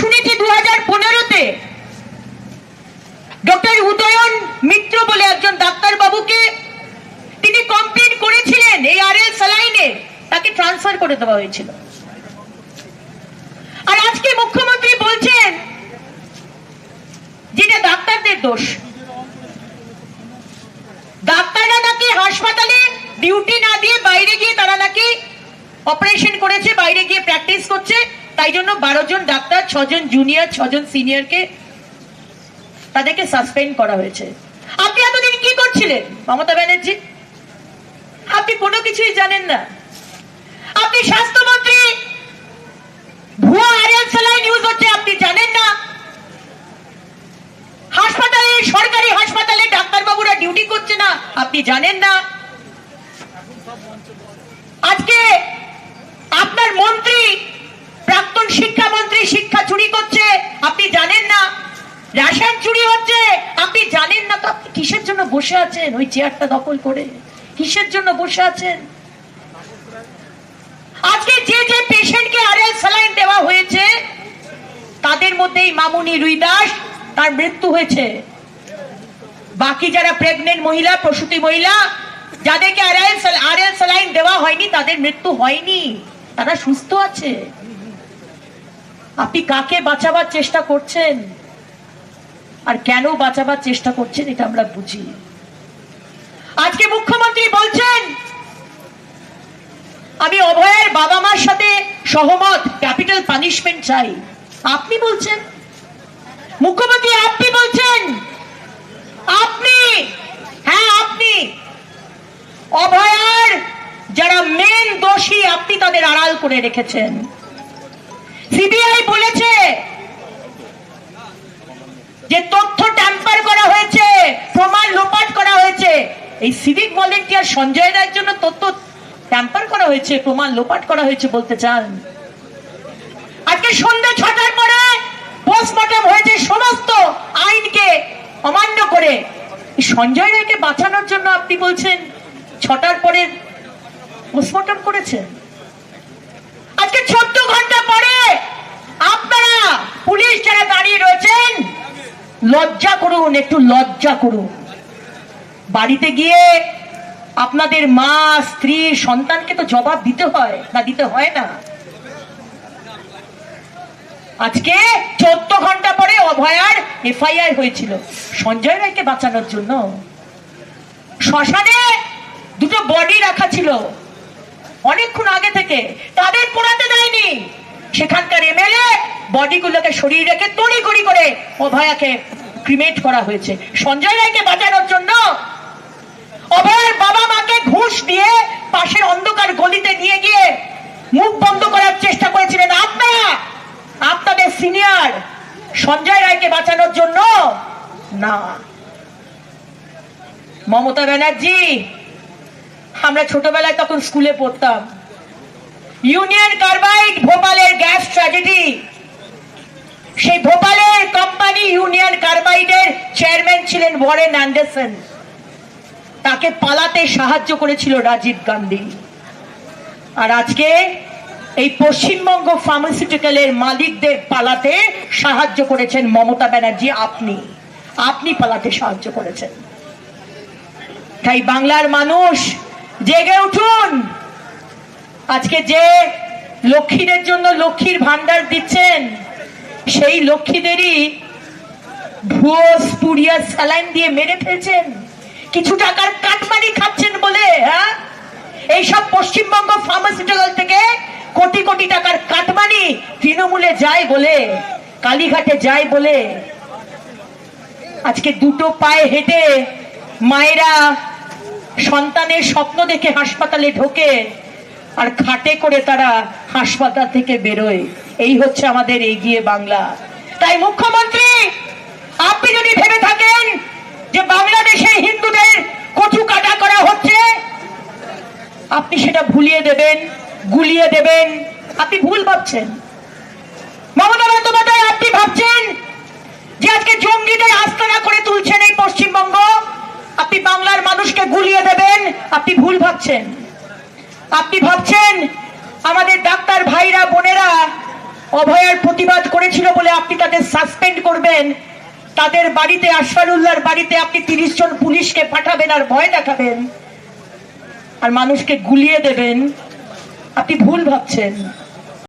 শুনেছি দু হাজার ডক্টর উদয়ন মিত্র বলে একজন ডাক্তার বাবুকে তিনি কমপ্লেন করেছিলেন এই আর এল স্যালাইনে তাকে ট্রান্সফার করে দেওয়া হয়েছিল। আর আজকে মুখ্যমন্ত্রী বলছেন যেটা ডাক্তারদের দোষ। ডাক্তাররা নাকি হাসপাতালে ডিউটি না দিয়ে বাইরে গিয়ে তারা নাকি অপারেশন করেছে, বাইরে গিয়ে প্র্যাকটিস করছে, তাই জন্য বারো জন ডাক্তার, ছজন জুনিয়র ছজন সিনিয়রকে তাদেরকে সাসপেন্ড করা হয়েছে। আপনি এতদিন কি করছিলেন, মমতা ব্যানার্জি? আপনি কোনো কিছুই জানেন না। আপনি স্বাস্থ্যমন্ত্রী, ভুয়া আরিয়াল সেলাই নিউজ হচ্ছে, আপনি জানেন না। হাসপাতালে, সরকারি হাসপাতালে ডাক্তারবাবুরা ডিউটি করছে না, আপনি জানেন না। আজকে আপনার মন্ত্রী, প্রাক্তন শিক্ষামন্ত্রী শিক্ষা চুরি করছে, আপনি জানেন না। রেশন চুরি হচ্ছে, আপনি জানেন না, তো আপনি কিসের জন্য বসে আছেন? ওই চেয়ারটা দখল করে কিসের জন্য বসে আছেন? আজকে যে যে পেশেন্টকে আরএল স্যালাইন দেওয়া হয়েছে, তাদের মধ্যে এই মামুনি রুইদাস তার মৃত্যু হয়েছে। বাকি যারা প্রেগনেন্ট মহিলা, প্রসূতি মহিলা, যাদেরকে আরএল আরএল স্যালাইন দেওয়া হয়নি, তাদের মৃত্যু হয়নি। তারা সুস্থ আছে? আপনি কাকে বাঁচাবার চেষ্টা করছেন? আর কেন বাঁচাবার চেষ্টা করছেন এটা আমরা বুঝি। আজকে মুখ্যমন্ত্রী বলছেন, আমি অভয়ের বাবা মার সাথে সহমত, ক্যাপিটাল পানিশমেন্ট চাই। আপনি বলছেন? মুখ্যমন্ত্রী, আপনি বলছেন? আপনি? হ্যাঁ আপনি। অভয়ার যারা মেন দোষী আপনি তাদের আড়াল করে রেখেছেন। সিবিআই বলেছে যে তথ্য ট্যাম্পার করা হয়েছে, প্রমাণ লোপাট করা হয়েছে। এই সিভিক ভলেন্টিয়ার সঞ্জয় রায়ের জন্য তথ্য ট্যাম্পার করা হয়েছে, প্রমাণ লোপাট করা হয়েছে বলতে চান। আজকে সন্ধ্যে ছটার পরে পোস্টমর্টম হয়েছে সমস্ত আইনকে অমান্য করে। সঞ্জয় রায়কে বাঁচানোর জন্য আপনি বলছেন, ছটার পরে পোস্টমর্টম করেছেন আজকে চোদ্দ ঘণ্টা পরে আপনারা পুলিশ যারা দাঁড়িয়ে রয়েছেন, লজ্জা করুন, একটু লজ্জা করুন। বাড়িতে গিয়ে আপনাদের মা, স্ত্রী, সন্তানকে তো জবাব দিতে হয়, না দিতে হয় না। আজকে চোদ্দ ঘণ্টা পরে অভয়ার এফআইআর হয়েছিল। সঞ্জয় রায়কে বাঁচানোর জন্য। শ্মশানে দুটো বডি রাখা ছিল। অনেকক্ষণ আগে থেকে। তাদের পোড়াতে দেয়নি। সেখানকার এমএলএ বডিগুলোকে শরীর রেখে তড়ি করি করে অভয়াকে ক্রিমেট করা হয়েছে। সঞ্জয় রায়কে বাঁচানোর জন্য অভয়ের বাবা মাকে ঘুষ দিয়ে পাশের অন্ধকার গলিতে নিয়ে গিয়ে মুখ বন্ধ করার চেষ্টা করেছিলেন আপনারা আপনাদের সিনিয়র সঞ্জয় রায়কে বাঁচানোর জন্য না। মমতা ব্যানার্জি, আমরা ছোটবেলায় তখন স্কুলে পড়তাম। ইউনিয়ন কার্বাইড ভোপালের গ্যাস ট্র্যাজেডি। সেই ভোপালের কোম্পানি ইউনিয়ন কার্বাইডের চেয়ারম্যান ছিলেন ওয়ারেন অ্যান্ডারসন। তাকে পালাতে সাহায্য করেছিল রাজীব গান্ধী। আর আজকে এই পশ্চিমবঙ্গ ফার্মাসিউটিক্যালের মালিকদের পালাতে সাহায্য করেছেন মমতা ব্যানার্জি। আপনি আপনি পালাতে সাহায্য করেছেন। তাই বাংলার মানুষ, জেগে উঠুন! আজকে যে লক্ষ্মীদের জন্য লক্ষ্মীর ভান্ডার দিচ্ছেন, সেই লক্ষ্মীদেরই ভুয়ো স্পুরিয়া স্যালাইন দিয়ে মেরে ফেলছেন। কিছু টাকার কাটমানি খাচ্ছেন বলে হ্যাঁ? এইসব পশ্চিমবঙ্গ ফার্মাসিউটিক্যাল থেকে কোটি কোটি টাকার কাটমানি তৃণমূলে যায় বলে, কালীঘাটে যায় বলে, আজকে দুটো পায়ে হেঁটে মায়েরা সন্তানের স্বপ্ন দেখে হাসপাতালে ঢোকে। আর খাটে করে তারা হাসপাতাল থেকে বেরোয়। এই হচ্ছে আমাদের এগিয়ে বাংলা। তাই মুখ্যমন্ত্রী, আপনি যদি ভেবে থাকেন যে বাংলাদেশে হিন্দুদের কচু কাটা করা হচ্ছে, আপনি সেটা ভুলিয়ে দেবেন, গুলিয়ে দেবেন। আপনি ভুল ভাবছেন। মমতা বন্দ্যোপাধ্যায়, আপনি ভাবছেন যে আজকে জঙ্গিদের আস্তানা করে তুলছেন এই পশ্চিমবঙ্গ? আপনি বাংলার মানুষকে গুলিয়ে দেবেন, আপনি ভুল ভাবছেন। আপনি ভাবছেন আমাদের ডাক্তার ভাইরা, বোনেরা অভয়ার প্রতিবাদ করেছিল বলে আপনি তাদের সাসপেন্ড করবেন? তাদের বাড়িতে আশফারুল্লাহর বাড়িতে আপনি তিরিশ জন পুলিশকে পাঠাবেন আর ভয় দেখাবেন? আর মানুষকে গুলিয়ে দেবেন? আপনি ভুল ভাবছেন।